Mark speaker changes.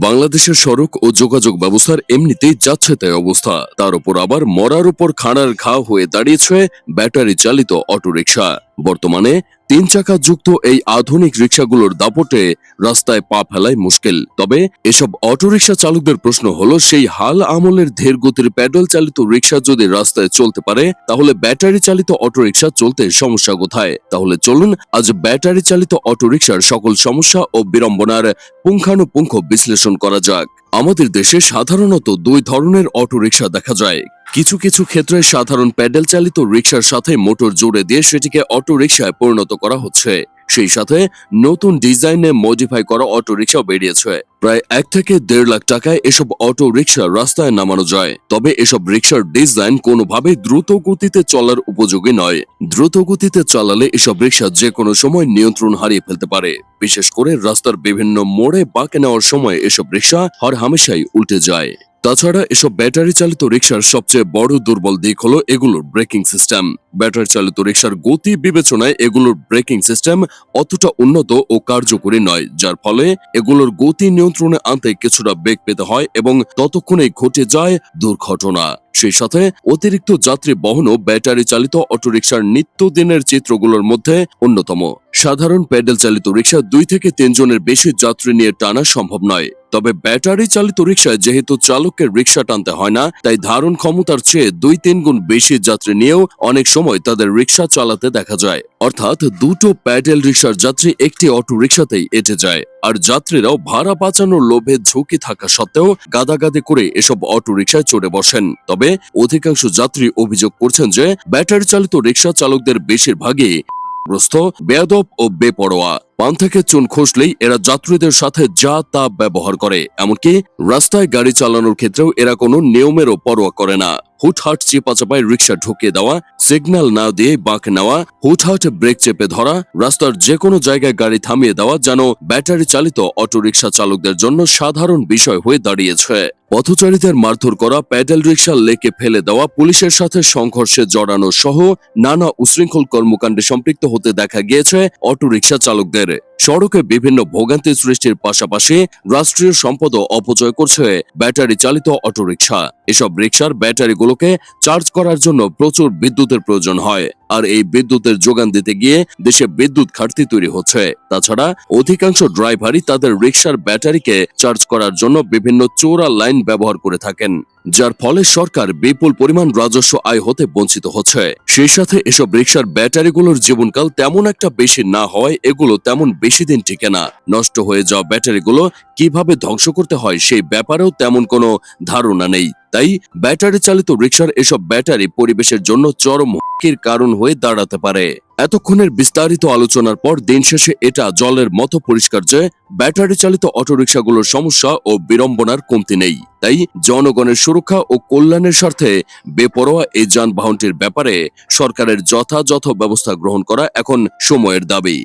Speaker 1: বাংলাদেশের সড়ক ও যোগাযোগ ব্যবস্থার এমনিতেই যাচ্ছে তাই অবস্থা। তার উপর আবার মরার উপর খাড়ার ঘা হয়ে দাঁড়িয়েছে ব্যাটারি চালিত অটোরিকশা। বর্তমানে তিন চাকা যুক্ত এই আধুনিক রিক্সাগুলোর দাপটে রাস্তায় পা ফেলাই মুশকিল। তবে এসব অটোরিকশা চালকদের প্রশ্ন হলো, সেই হাল আমলের ধীর গতির প্যাডেল চালিত রিক্সা যদি রাস্তায় চলতে পারে, তাহলে ব্যাটারি চালিত অটোরিকশা চলতে সমস্যা কোথায়? তাহলে চলুন, আজ ব্যাটারি চালিত অটোরিকশার সকল সমস্যা ও বিড়ম্বনার পুঙ্খানুপুঙ্খ বিশ্লেষণ করা যাক। আমাদের দেশে সাধারণত দুই ধরনের অটোরিকশা দেখা যায়। কিছু কিছু ক্ষেত্রে সাধারণ প্যাডেল চালিত রিক্সার সাথে মোটর জুড়ে দিয়ে সেটিকে অটোরিকশায় পরিণত করা হচ্ছে। সেই সাথে নতুন ডিজাইনে মডিফাই করা অটো রিক্সাও বেরিয়েছে। প্রায় এক থেকে দেড় লাখ টাকায় এসব অটো রিক্সা রাস্তায় নামানো যায়। তবে এসব রিক্সার ডিজাইন কোনোভাবেই দ্রুত গতিতে চলার উপযোগী নয়। দ্রুত গতিতে চালালে এসব রিক্সা যে কোনো সময় নিয়ন্ত্রণ হারিয়ে ফেলতে পারে। বিশেষ করে রাস্তার বিভিন্ন মোড়ে বাঁকে নেওয়ার সময় এসব রিক্সা হর হামেশাই উল্টে যায়। তাছাড়া এসব ব্যাটারি চালিত রিক্সার সবচেয়ে বড় দুর্বল দিক হলো এগুলোর ব্রেকিং সিস্টেম। ব্যাটারি চালিত রিক্সার গতি বিবেচনায় এগুলোর ব্রেকিং সিস্টেম অতটা উন্নত ও কার্যকরী নয়, যার ফলে এগুলোর গতি নিয়ন্ত্রণে আনতে কিছুটা বেগ পেতে হয় এবং ততক্ষণেই ঘটে যায় দুর্ঘটনা। সেই সাথে অতিরিক্ত যাত্রী বহনও ব্যাটারি চালিত অটোরিকশার নিত্যদিনের চিত্রগুলোর মধ্যে অন্যতম। সাধারণ প্যাডেল চালিত রিক্সা দুই থেকে তিনজনের বেশি যাত্রী নিয়ে টানা সম্ভব নয়। তবে ব্যাটারি চালিত রিক্সায় যেহেতু চালককে রিক্সা টানতে হয় না, তাই ধারণ ক্ষমতার চেয়ে দুই তিন গুণ বেশি যাত্রী নিয়েও অনেক সময় তাদের রিক্সা চালাতে দেখা যায়। অর্থাৎ দুটো প্যাডেল রিক্সার যাত্রী একটি অটো রিক্সাতেই এটে যায়। আর যাত্রীরাও ভাড়া বাঁচানোর লোভে ঝুঁকি থাকা সত্ত্বেও গাদাগাদি করে এসব অটো রিক্সায় চড়ে বসেন। তবে অধিকাংশ যাত্রী অভিযোগ করছেন যে, ব্যাটারি চালিত রিক্সা চালকদের বেশিরভাগই গ্রস্ত বেয়াদব ও বেপরোয়া। পান থেকে চুন খসলেই এরা যাত্রীদের সাথে যা তা ব্যবহার করে। এমনকি রাস্তায় গাড়ি চালানোর ক্ষেত্রেও এরা কোনো নিয়মেরও পরোয়া করে না। হুটহাট চেপা চাপায় রিক্সা ঢুকিয়ে দেওয়া, সিগন্যাল না দিয়ে বাঁক নেওয়া, হুটহাট ব্রেক চেপে ধরা, রাস্তার যে কোনো জায়গায় গাড়ি থামিয়ে দেওয়া যেন ব্যাটারি চালিত অটোরিকশা চালকদের জন্য সাধারণ বিষয় হয়ে দাঁড়িয়েছে। পথচারীদের মারধর করা, প্যাডেল রিক্সা লেকে ফেলে দেওয়া, পুলিশের সাথে সংঘর্ষে জড়ানো সহ নানা উশৃঙ্খল কর্মকাণ্ডে সম্পৃক্ত হতে দেখা গিয়েছে অটোরিকশা চালকদের। it. সড়কে বিভিন্ন ভোগান্তি সৃষ্টির পাশাপাশি রাষ্ট্রীয় সম্পদও অপচয় করছে ব্যাটারি চালিত অটোরিকশা। এসব রিক্সার ব্যাটারিগুলোকে চার্জ করার জন্য প্রচুর বিদ্যুতের প্রয়োজন হয়। আর এই বিদ্যুতের যোগান দিতে গিয়ে দেশে বিদ্যুৎ ঘাটতি তৈরি হচ্ছে। তাছাড়া অধিকাংশ ড্রাইভারই তাদের রিক্সার ব্যাটারিকে চার্জ করার জন্য বিভিন্ন চোরা লাইন ব্যবহার করে থাকেন। যার ফলে সরকার বিপুল পরিমাণ রাজস্ব আয় হতে বঞ্চিত হচ্ছে। সেই সাথে এসব রিক্সার ব্যাটারিগুলোর জীবনকাল তেমন একটা বেশি না হয় এগুলো তেমন বেশি দিন টিকে না। নষ্ট হয়ে যাওয়া ব্যাটারিগুলো কীভাবে ধ্বংস করতে হয় সেই ব্যাপারেও তেমন কোনো ধারণা নেই। তাই ব্যাটারি চালিত রিক্সার এসব ব্যাটারি পরিবেশের জন্য চরম হুমকির কারণ হয়ে দাঁড়াতে পারে। এতক্ষণের বিস্তারিত আলোচনার পর দিন শেষে এটা জলের মতো পরিষ্কার যে ব্যাটারি চালিত অটোরিকশাগুলোর সমস্যা ও বিড়ম্বনার কমতি নেই। তাই জনগণের সুরক্ষা ও কল্যাণের স্বার্থে বেপরোয়া এই যানবাহনটির ব্যাপারে সরকারের যথাযথ ব্যবস্থা গ্রহণ করা এখন সময়ের দাবি।